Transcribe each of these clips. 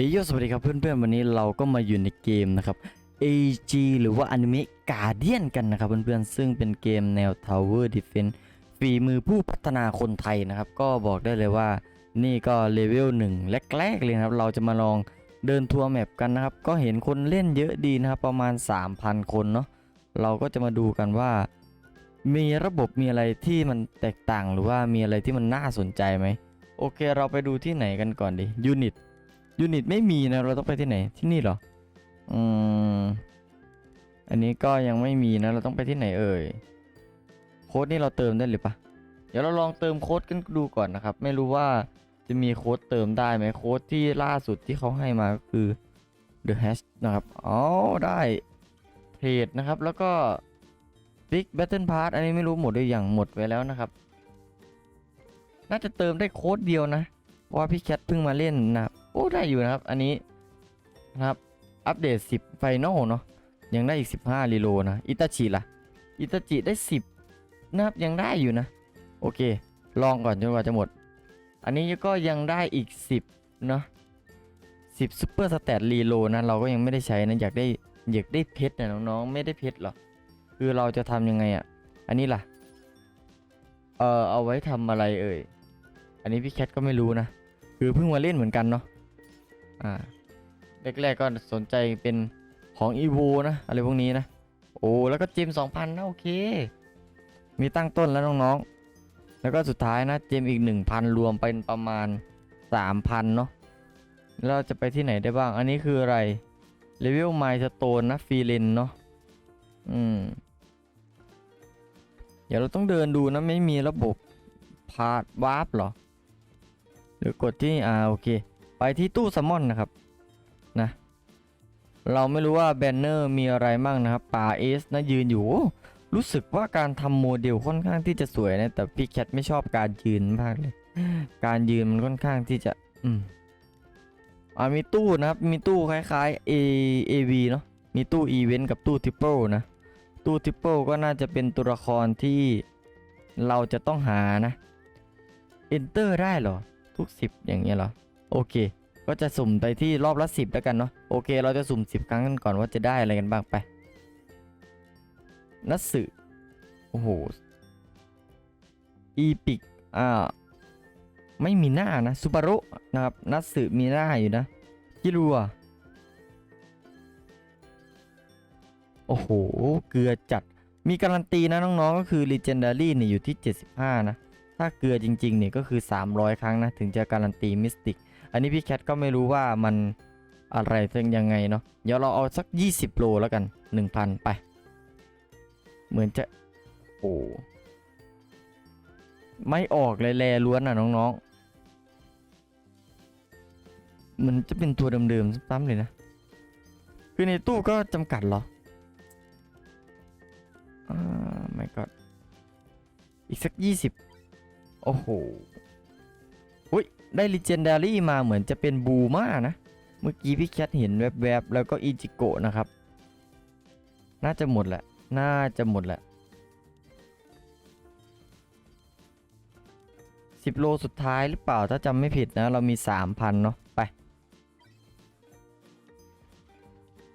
เอยโยสวัสดีครับเพื่อนๆวันนี้เราก็มาอยู่ในเกมนะครับ AG หรือว่า Anime Guardian กันนะครับเพื่อนๆซึ่งเป็นเกมแนว Tower Defense ฝีมือผู้พัฒนาคนไทยนะครับ ก็บอกได้เลยว่านี่ก็เลเวลหนึ่งแรกๆเลยนะครับ เราจะมาลองเดินทัวร์แมปกันนะครับ ก็เห็นคนเล่นเยอะดีนะครับประมาณ 3,000 คนเนาะเราก็จะมาดูกันว่า มีระบบมีอะไรที่มันแตกต่างหรือว่ามีอะไรที่มันน่าสนใจไหมโอเค เราไปดูที่ไหนกันก่อนดียูนิต ยูนิตไม่มีนะ เราต้องไปที่ไหน ที่นี่เหรอ อืม อันนี้ก็ยังไม่มีนะ เราต้องไปที่ไหนเอ่ย โค้ดนี่เราเติมได้หรือปะเดี๋ยวเราลองเติมโค้ดกันดูก่อนนะครับ ไม่รู้ว่าจะมีโค้ดเติมได้ไหมโค้ดที่ล่าสุดที่เขาให้มาก็คือ the hash นะครับ อ๋อ ได้เทรดนะครับ แล้วก็ big battle pass อันนี้ไม่รู้หมดหรือยังหมดไปแล้วนะครับ น่าจะเติมได้โค้ดเดียวนะ เพราะว่าพี่แคทเพิ่งมาเล่นนะโอ้ได้อยู่นะครับ อันนี้นะครับอัปเดต 10 ไฟนอลเนาะยังได้อีก 15รีโลนะอิตาชิล่ะอิตาจิได้ 10 นะครับยังได้อยู่นะ โอเค ลองก่อนจนกว่าจะหมด อันนี้ก็ยังได้อีก 10เนาะ10ซูเปอร์สแตทรีโลนะเราก็ยังไม่ได้ใช้นะอยากได้อยากได้เพชรนะน้องๆไม่ได้เพชรหรอคือเราจะทำยังไงอะ่ะ อันนี้ล่ะ เออเอาไว้ทำอะไรเอ่ย อันนี้พี่แคทก็ไม่รู้นะ คือเพิ่งมาเล่นเหมือนกันเนาะอ่าแรกๆก็สนใจเป็นของ e v o นะ อะไรพวกนี้นะ โอ้แล้วก็เจมสองพันนะ โอเค มีตั้งต้นแล้วน้องๆ แล้วก็สุดท้ายนะเจมอีก1,000รวมเป็นประมาณ3,000เนาะแล้วเราจะไปที่ไหนได้บ้าง อันนี้คืออะไรเลเวลไมล์สโตนนะฟีเลนเนาะอืม เดี๋ยวเราต้องเดินดูนะ ไม่มีระบบพาดวาร์ปหรอ หรือกดที่อ่าโอเค ไปที่ตู้ซัมมอนนะครับนะเราไม่รู้ว่าแบนเนอร์มีอะไรมั่งนะครับป่าเอสนะยืนอยู่ รู้สึกว่าการทำโมเดลค่อนข้างที่จะสวยนะ แต่พี่แคทไม่ชอบการยืนมากเลย การยืนมันค่อนข้างที่จะ อืมอ่ามีตู้นะครับ มีตู้คล้ายๆ A AV เนาะมีตู้อีเวนต์กับตู้ทิปเปิลนะ ตู้ทิปเปิลก็น่าจะเป็นตัวละครที่เราจะต้องหานะ Enter ได้เหรอ ทุก10 อย่างเงี้ยเหรอ โอเค ก็จะสุ่มไปที่รอบละ 10 แล้วกันเนาะ โอเค เราจะสุ่ม 10 ครั้งกันก่อนว่าจะได้อะไรกันบ้างไป นัตสึโอ้โห อีปิก อ่า ไม่มีหน้านะซูบารุนะครับ นัตสึมีหน้าอยู่นะคิรัวโอ้โห เกลือจัด มีการันตีนะน้องๆ ก็คือ Legendary เนี่ยอยู่ที่ 75 นะ ถ้าเกลือจริงๆเนี่ยก็คือ 300 ครั้งนะถึงจะการันตีมิสติก อันนี้พี่แคทก็ไม่รู้ว่ามันอะไรเป็นยังไงเนาะเดี๋ยวเราเอาสัก 20 โลแล้วกัน 1,000 ไป เหมือนจะโอ้ไม่ออกเลยแลล้วนอะน้องๆ มันจะเป็นตัวเดิมๆซ้ำๆเลยนะ คือในตู้ก็จำกัดเหรออ่าไม่ก็อีกสัก 20 โอ้โหอุ้ยได้ Legendary มาเหมือนจะเป็นบูมานะ เมื่อกี้พี่แคทเห็นแวบๆ แล้วก็อิจิโกะนะครับ น่าจะหมดแหละ น่าจะหมดแหละ10โลสุดท้ายหรือเปล่าถ้าจำไม่ผิดนะ เรามี3,000เนาะไป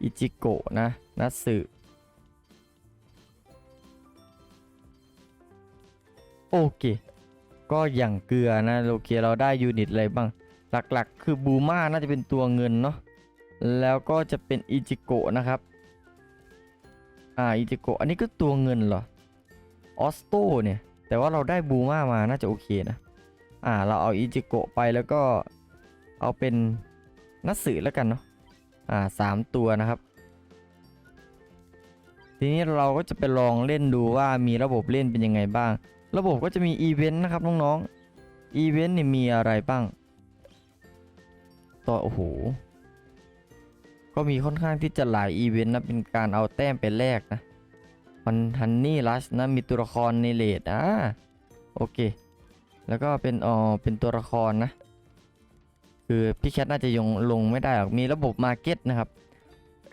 อิจิโกะนะนัสึโอเค ก็อย่างเกลือนะโอเคเราได้ยูนิตอะไรบ้าง หลักๆ คือบูมาน่าจะเป็นตัวเงินเนาะแล้วก็จะเป็นอิจิโกะนะครับ อ่าอิจิโกะอันนี้ก็ตัวเงินเหรอออสโตเนี่ย แต่ว่าเราได้บูมามาน่าจะโอเคนะ อ่าเราเอาอิจิโกะไปแล้วก็เอาเป็นนัตสึแล้วกันเนาะอ่าสามตัวนะครับ ทีนี้เราก็จะไปลองเล่นดูว่ามีระบบเล่นเป็นยังไงบ้าง ระบบก็จะมีอีเวนต์นะครับน้องๆ อีเวนต์เนี่ยมีอะไรบ้าง ต่อโอ้โห ก็มีค่อนข้างที่จะหลายอีเวนต์นะ เป็นการเอาแต้มไปแลกนะมันฮันนี่ลัชนะ มีตัวละครในเลดอ่าโอเค แล้วก็เป็นอ๋อเป็นตัวละครนะ คือพี่แคทน่าจะยงลงไม่ได้หรอก มีระบบมาเก็ตนะครับ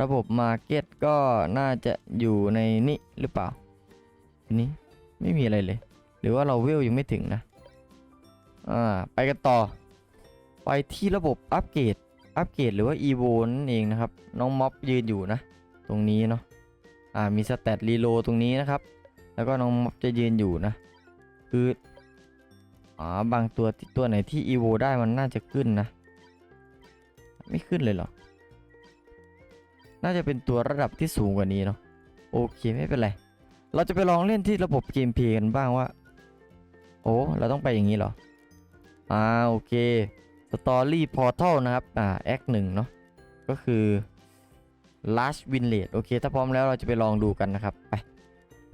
ระบบมาเก็ตก็น่าจะอยู่ในนี้หรือเปล่านนี้ไม่มีอะไรเลย หรือว่าเราเวลยังไม่ถึงนะอ่าไปกันต่อ ไปที่ระบบอัปเกรดอัปเกรดหรือว่า EVO นั่นเองนะครับ น้องม็อบยืนอยู่นะ ตรงนี้เนาะอ่ามีสเตตรีโลตรงนี้นะครับ แล้วก็น้องม็อบจะยืนอยู่นะ คืออ๋อบางตัวที่ตัวไหนที่ EVO ได้มันน่าจะขึ้นนะ ไม่ขึ้นเลยเหรอ น่าจะเป็นตัวระดับที่สูงกว่านี้เนาะโอเคไม่เป็นไร เราจะไปลองเล่นที่ระบบเกมเพลย์กันบ้างว่า โอ้เราต้องไปอย่างนี้เหรอ อ่าโอเค Story Portal นะครับ อ่าแอคหนึ่งเนาะก็คือ Last Win Rate โอเค ถ้าพร้อมแล้วเราจะไปลองดูกันนะครับ ไป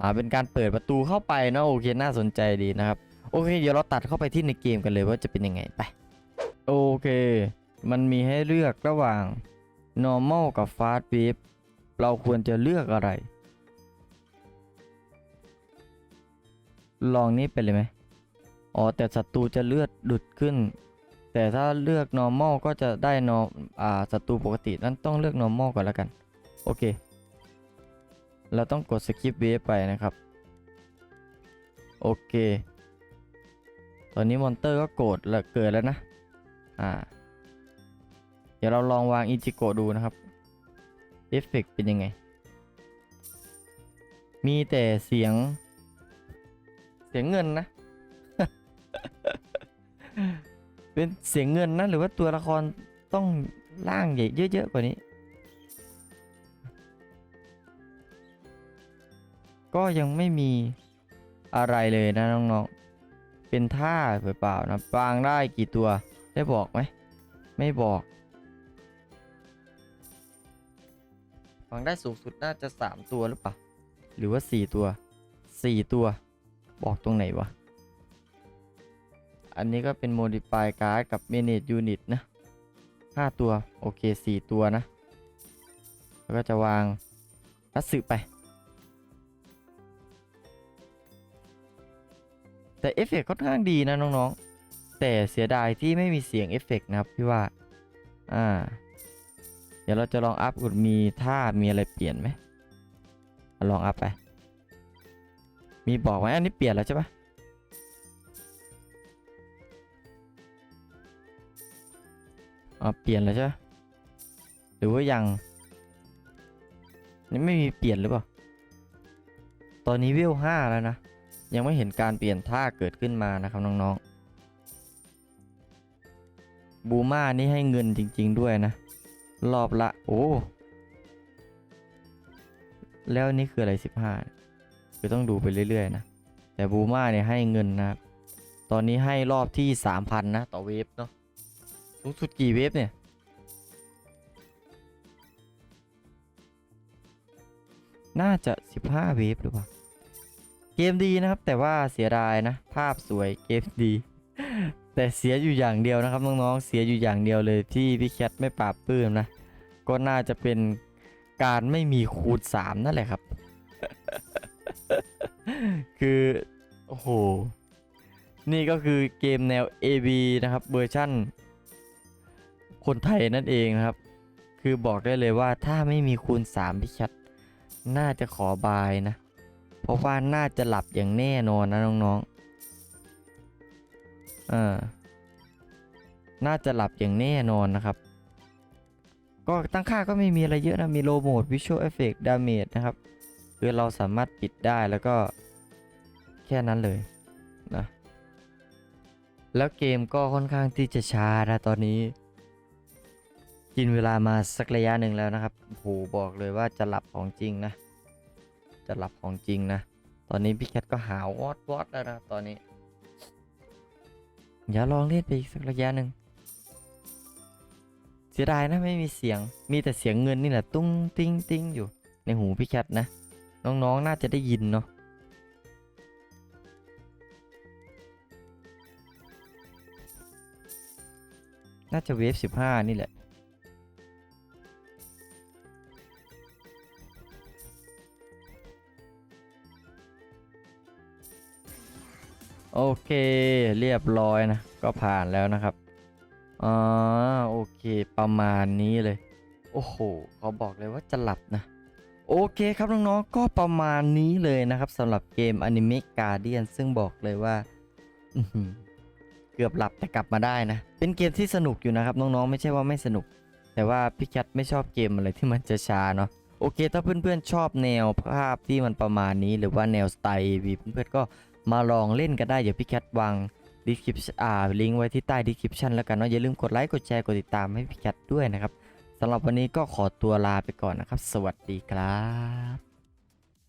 อ่าเป็นการเปิดประตูเข้าไปเนาะโอเค น่าสนใจดีนะครับ โอเค เดี๋ยวเราตัดเข้าไปที่ในเกมกันเลยว่าจะเป็นยังไงไป โอเค มันมีให้เลือกระหว่าง normal กับ fast wave เราควรจะเลือกอะไร ลองนี้ไปเลยไหม อ๋อแต่ศัตรูจะเลือดดุดขึ้น แต่ถ้าเลือก normal ก็จะได้นออ่าศัตรูปกตินั้นต้องเลือก normal ก่อนแล้วกัน โอเค เราต้องกด skip wave ไปนะครับ โอเค ตอนนี้มอนเตอร์ก็โกรธแล้วเกิดแล้วนะ อ่า เดี๋ยวเราลองวางอิจิโกะดูนะครับเอฟเฟกต์เป็นยังไง มีแต่เสียง เสียงเงินนะ เป็นเสียงเงินนะหรือว่าตัวละครต้องร่างใหญ่เยอะๆกว่านี้ ก็ยังไม่มีอะไรเลยนะน้องๆ เป็นท่าเปล่าๆนะวางได้กี่ตัวได้บอกไหม ไม่บอกวางได้สูงสุดน่าจะ 3 ตัวหรือเปล่า หรือว่า 4 ตัว 4 ตัว บอกตรงไหนวะ อันนี้ก็เป็น modify card กับ manage unit นะ 5 ตัว โอเค 4 ตัวนะ แล้วก็จะวางรัสึไป แต่เอฟเฟกค่อนข้างดีนะน้องๆ แต่เสียดายที่ไม่มีเสียงเอฟเฟกนะครับพี่ว่า อ่า เดี๋ยวเราจะลองอัพกดมีท่ามีอะไรเปลี่ยนไหมลองอัพไป มีบอกไหมอันนี้เปลี่ยนแล้วใช่ปะ อ๋อเปลี่ยนแล้วใช่ปะหรือว่ายังนี่ไม่มีเปลี่ยนหรือเปล่า ตอนนี้เวลห้าแล้วนะ ยังไม่เห็นการเปลี่ยนท่าเกิดขึ้นมานะครับน้องๆ บูมานี่ให้เงินจริง ๆ ด้วยนะ รอบละ โอ้ แล้วนี่คืออะไร15คือต้องดูไปเรื่อย ๆ นะ แต่บูมาเนี่ยให้เงินนะครับตอนนี้ให้รอบที่3,000นะ ต่อเวฟเนาะ สูงสุดกี่เวฟเนี่ย น่าจะ 15 เวฟหรือเปล่า เกมดีนะครับ แต่ว่าเสียดายนะ ภาพสวยเกมดี แต่เสียอยู่อย่างเดียวนะครับน้องๆ เสียอยู่อย่างเดียวเลยที่พี่แคทไม่ปราบปื้มนะ ก็น่าจะเป็นการไม่มีคูณ 3 นั่นแหละครับ คือ โอ้โห นี่ก็คือเกมแนว AB นะครับเวอร์ชั่น คนไทยนั่นเองนะครับ คือบอกได้เลยว่าถ้าไม่มีคูณ3พี่แคทน่าจะขอบายนะ เพราะว่าน่าจะหลับอย่างแน่นอนนะน้องๆอ่าน่าจะหลับอย่างแน่นอนนะครับ ก็ตั้งค่าก็ไม่มีอะไรเยอะนะ มีโลโมด Visual Effect Damage นะครับ คือเราสามารถปิดได้แล้วก็แค่นั้นเลยนะแล้วเกมก็ค่อนข้างที่จะช้านะตอนนี้ กินเวลามาสักระยะหนึ่งแล้วนะครับโหบอกเลยว่าจะหลับของจริงนะ จะหลับของจริงนะ ตอนนี้พี่แคทก็หาวอดวอดแล้วนะตอนนี้อย่าลองเล่นไปอีกสักระยะหนึ่งเสียดายนะไม่มีเสียง มีแต่เสียงเงินนี่แหละตุ้งติ้งติ้งอยู่ ในหูพี่แคทนะ น้องๆน่าจะได้ยินเนาะน่าจะเวฟสิบห้านี่แหละ เคเรียบร้อยนะ ก็ผ่านแล้วนะครับอ่าโอเค ประมาณนี้เลย โอ้โหเขาบอกเลยว่าจะหลับนะโอเคครับน้องๆ ก็ประมาณนี้เลยนะครับสำหรับเกม Anime Guardian ซึ่งบอกเลยว่าเกือบหลับแต่กลับมาได้นะ เป็นเกมที่สนุกอยู่นะครับน้องๆ ไม่ใช่ว่าไม่สนุก แต่ว่าพี่แคทไม่ชอบเกมอะไรที่มันจะช้าเนาะโอเค ถ้าเพื่อนๆ ชอบแนวภาพที่มันประมาณนี้ หรือว่าแนวสไตล์ AV เพื่อนๆก็ มาลองเล่นกันได้ เดี๋ยวพี่แคทวางดีคิพ์อ่าลิงก์ไว้ที่ใต้ description แล้วกันเนาะอย่าลืมกดไลค์กดแชร์กดติดตามให้พี่แคทด้วยนะครับสำหรับวันนี้ก็ขอตัวลาไปก่อนนะครับ สวัสดีครับ